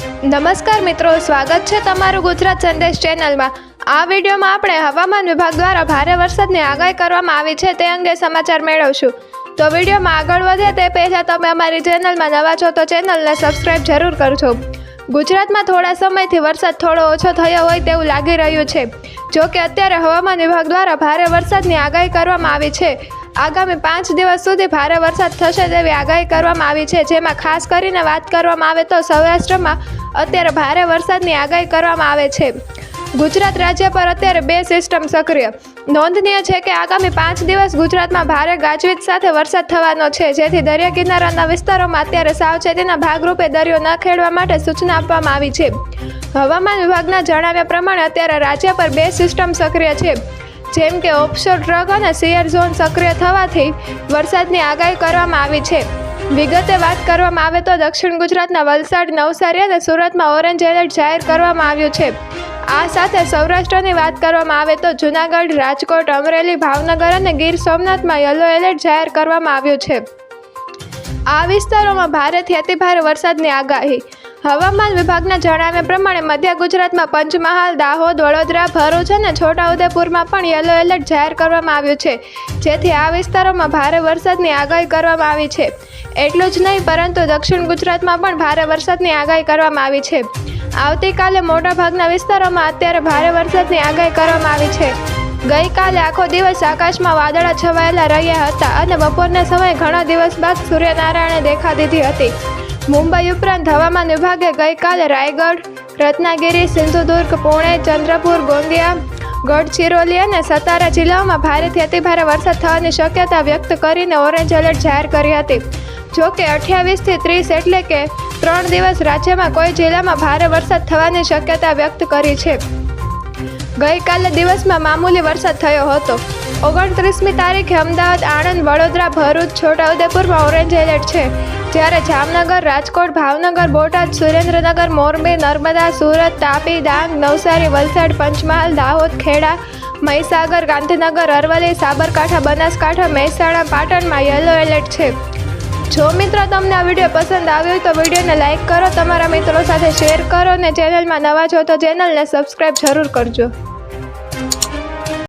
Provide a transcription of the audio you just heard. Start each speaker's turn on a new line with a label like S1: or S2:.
S1: નમસ્કાર મિત્રો, સ્વાગત છે તમારું ગુજરાત સંદેશ ચેનલમાં. આ વિડીયોમાં આપણે હવામાન વિભાગ દ્વારા ભારે વરસાદની આગાહી કરવામાં આવી છે તે અંગે સમાચાર મેળવશું. તો વિડીયોમાં આગળ વધે તે પહેલાં તમે અમારી ચેનલમાં નવા છો તો ચેનલને સબસ્ક્રાઇબ જરૂર કરજો. ગુજરાતમાં થોડા સમયથી વરસાદ થોડો ઓછો થયો હોય તેવું લાગી રહ્યું છે. જો કે અત્યારે હવામાન વિભાગ દ્વારા ભારે વરસાદની આગાહી કરવામાં આવી છે. આગામી પાંચ દિવસ સુધી ભારે વરસાદ થશે તેવી આગાહી કરવામાં આવી છે. જેમાં ખાસ કરીને વાત કરવામાં આવે તો સૌરાષ્ટ્રમાં અત્યારે ભારે વરસાદની આગાહી કરવામાં આવે છે. ગુજરાત રાજ્ય પર અત્યારે બે સિસ્ટમ સક્રિય. નોંધનીય છે કે આગામી પાંચ દિવસ ગુજરાતમાં ભારે ગાજવીજ સાથે વરસાદ થવાનો છે. જેથી દરિયા કિનારાના વિસ્તારોમાં અત્યારે સાવચેતીના ભાગરૂપે દરિયો ન ખેડવા માટે સૂચના આપવામાં આવી છે. હવામાન વિભાગના જણાવ્યા પ્રમાણે અત્યારે રાજ્ય પર બે સિસ્ટમ સક્રિય છે. જેમ કે ઓફશોર ડ્રગ અને સિયર ઝોન સક્રિય થવાથી વરસાદની આગાહી કરવામાં આવી છે. વિગતે વાત કરવામાં આવે તો દક્ષિણ ગુજરાતના વલસાડ, નવસારી અને સુરતમાં ઓરેન્જ એલર્ટ જાહેર કરવામાં આવ્યું છે. આ સાથે સૌરાષ્ટ્રની વાત કરવામાં આવે તો જૂનાગઢ, રાજકોટ, અમરેલી, ભાવનગર અને ગીર સોમનાથમાં યલો એલર્ટ જાહેર કરવામાં આવ્યું છે. આ વિસ્તારોમાં ભારેથી અતિભારે વરસાદની આગાહી. હવામાન વિભાગના જણાવ્યા પ્રમાણે મધ્ય ગુજરાતમાં પંચમહાલ, દાહોદ, વડોદરા, ભરૂચ અને છોટાઉદેપુરમાં પણ યલો એલર્ટ જાહેર કરવામાં આવ્યું છે. જેથી આ વિસ્તારોમાં ભારે વરસાદની આગાહી કરવામાં આવી છે. એટલું જ નહીં, પરંતુ દક્ષિણ ગુજરાતમાં પણ ભારે વરસાદની આગાહી કરવામાં આવી છે. આવતીકાલે મોટાભાગના વિસ્તારોમાં અત્યારે ભારે વરસાદની આગાહી કરવામાં આવી છે. ગઈકાલે આખો દિવસ આકાશમાં વાદળા છવાયેલા રહ્યા હતા અને બપોરના સમયે ઘણા દિવસ બાદ સૂર્યનારાયણે દેખા દીધી હતી. મુંબઈ ઉપરાંત હવામાન વિભાગે ગઈકાલે રાયગઢ, રત્નાગિરી, સિંધુદુર્ગ, પુણે, ચંદ્રપુર, ગોંદિયા ગઢચિરોલી અને સતારા જિલ્લાઓમાં ભારેથી અતિભારે વરસાદ થવાની શક્યતા વ્યક્ત કરીને ઓરેન્જ એલર્ટ જાહેર કરી હતી. જો કે અઠ્યાવીસથી ત્રીસ એટલે કે ત્રણ દિવસ રાજ્યમાં કોઈ જિલ્લામાં ભારે વરસાદ થવાની શક્યતા વ્યક્ત કરી છે. ગઈકાલે દિવસમાં મામૂલી વરસાદ થયો હતો. ઓગણત્રીસમી તારીખે અમદાવાદ, આણંદ, વડોદરા, ભરૂચ, છોટાઉદેપુરમાં ઓરેન્જ એલર્ટ છે. જ્યારે જામનગર, રાજકોટ, ભાવનગર, બોટાદ, સુરેન્દ્રનગર, મોરબી, નર્મદા, સુરત, તાપી, ડાંગ, નવસારી, વલસાડ, પંચમહાલ, દાહોદ, ખેડા, મહીસાગર, ગાંધીનગર, અરવલ્લી, સાબરકાંઠા, બનાસકાંઠા, મહેસાણા, પાટણમાં યલો એલર્ટ છે. જો મિત્રો તમને આ વીડિયો પસંદ આવ્યો હોય તો વિડીયોને લાઇક કરો, તમારા મિત્રો સાથે શેર કરો અને ચેનલમાં નવા છો તો ચેનલને સબસ્ક્રાઈબ જરૂર કરજો.